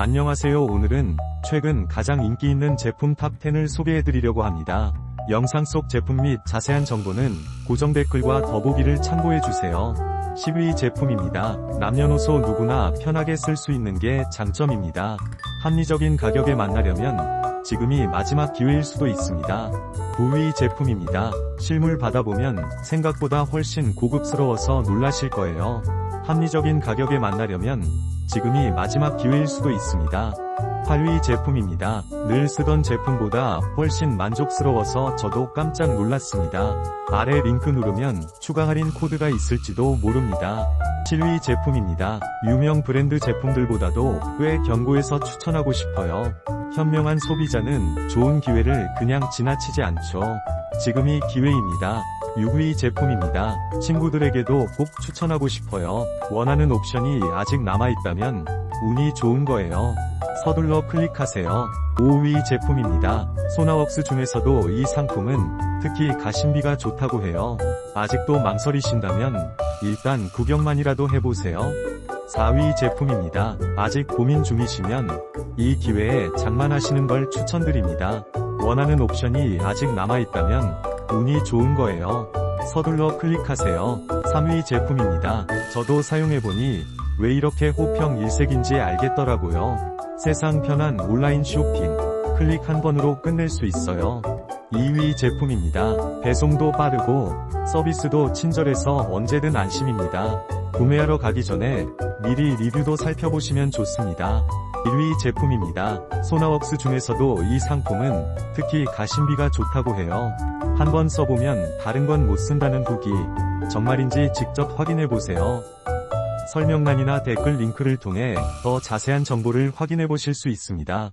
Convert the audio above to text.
안녕하세요 오늘은 최근 가장 인기 있는 제품 탑10을 소개해드리려고 합니다. 영상 속 제품 및 자세한 정보는 고정 댓글과 더보기를 참고해주세요. 10위 제품입니다. 남녀노소 누구나 편하게 쓸 수 있는 게 장점입니다. 합리적인 가격에 만나려면 지금이 마지막 기회일 수도 있습니다. 9위 제품입니다. 실물 받아보면 생각보다 훨씬 고급스러워서 놀라실 거예요. 합리적인 가격에 만나려면 지금이 마지막 기회일 수도 있습니다. 8위 제품입니다. 늘 쓰던 제품보다 훨씬 만족스러워서 저도 깜짝 놀랐습니다. 아래 링크 누르면 추가 할인 코드가 있을지도 모릅니다. 7위 제품입니다. 유명 브랜드 제품들보다도 꽤 견고해서 추천하고 싶어요. 현명한 소비자는 좋은 기회를 그냥 지나치지 않죠. 지금이 기회입니다. 6위 제품입니다. 친구들에게도 꼭 추천하고 싶어요. 원하는 옵션이 아직 남아있다면 운이 좋은 거예요. 서둘러 클릭하세요. 5위 제품입니다. 소나웍스 중에서도 이 상품은 특히 가심비가 좋다고 해요. 아직도 망설이신다면 일단 구경만이라도 해보세요. 4위 제품입니다. 아직 고민 중이시면 이 기회에 장만하시는 걸 추천드립니다. 원하는 옵션이 아직 남아있다면 운이 좋은 거예요. 서둘러 클릭하세요. 3위 제품입니다. 저도 사용해보니 왜 이렇게 호평 일색인지 알겠더라고요. 세상 편한 온라인 쇼핑. 클릭 한 번으로 끝낼 수 있어요. 2위 제품입니다. 배송도 빠르고 서비스도 친절해서 언제든 안심입니다. 구매하러 가기 전에 미리 리뷰도 살펴보시면 좋습니다. 1위 제품입니다. 소나웍스 중에서도 이 상품은 특히 가심비가 좋다고 해요. 한번 써보면 다른 건 못 쓴다는 후기 정말인지 직접 확인해보세요. 설명란이나 댓글 링크를 통해 더 자세한 정보를 확인해보실 수 있습니다.